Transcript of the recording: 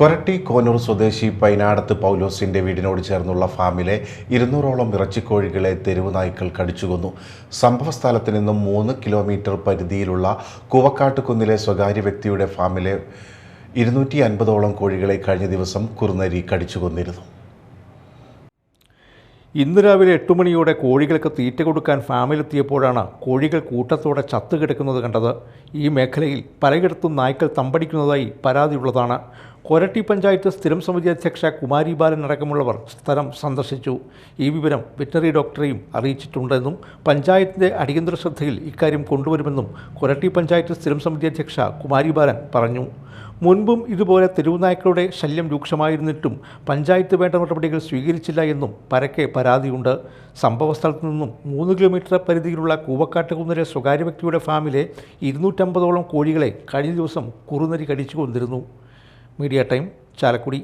Koratty conure സ്വദേശി പൈനാടത്ത് പൗലോസിന്റെ വീടിനോട് ചേർന്നുള്ള ഫാമിലെ ഇരുന്നൂറോളം ഇറച്ചിക്കോഴികളെ തെരുവ് നായ്ക്കൾ കടിച്ചുകൊന്നു. സംഭവസ്ഥലത്ത് നിന്നും മൂന്ന് കിലോമീറ്റർ പരിധിയിലുള്ള കുവക്കാട്ടുകുന്നിലെ സ്വകാര്യ വ്യക്തിയുടെ ഫാമിലെ ഇരുന്നൂറ്റി അൻപതോളം കോഴികളെ കഴിഞ്ഞ ദിവസം കുറുനരി കടിച്ചുകൊന്നിരുന്നു. ഇന്ന് രാവിലെ എട്ട് മണിയോടെ കോഴികൾക്ക് തീറ്റ കൊടുക്കാൻ ഫാമിലെത്തിയപ്പോഴാണ് കോഴികൾ കൂട്ടത്തോടെ ചത്തുകിടക്കുന്നത് കണ്ടത്. ഈ മേഖലയിൽ പലയിടത്തും നായ്ക്കൾ തമ്പടിക്കുന്നതായി പരാതിയുള്ളതാണ്. കൊരട്ടി പഞ്ചായത്ത് സ്ഥിരം സമിതി അധ്യക്ഷ കുമാരി ബാലൻ അടക്കമുള്ളവർ സ്ഥലം സന്ദർശിച്ചു. ഈ വിവരം വെറ്ററി ഡോക്ടറെയും അറിയിച്ചിട്ടുണ്ടെന്നും പഞ്ചായത്തിന്റെ അടിയന്തര ശ്രദ്ധയിൽ ഇക്കാര്യം കൊണ്ടുവരുമെന്നും കൊരട്ടി പഞ്ചായത്ത് സ്ഥിരം സമിതി അധ്യക്ഷ കുമാരി ബാലൻ പറഞ്ഞു. മുൻപും ഇതുപോലെ തെരുവുനായ്ക്കളുടെ ശല്യം രൂക്ഷമായിരുന്നിട്ടും പഞ്ചായത്ത് വേണ്ട നടപടികൾ സ്വീകരിച്ചില്ല എന്നും പരക്കെ പരാതിയുണ്ട്. സംഭവസ്ഥലത്ത് നിന്നും മൂന്ന് കിലോമീറ്റർ പരിധിയിലുള്ള കൂവക്കാട്ടുകുന്നിലെ സ്വകാര്യ വ്യക്തിയുടെ ഫാമിലെ ഇരുന്നൂറ്റമ്പതോളം കോഴികളെ കഴിഞ്ഞ ദിവസം കുറുനരി കടിച്ചു കൊന്നിരുന്നു മീഡിയ ടൈം ചാലക്കുടി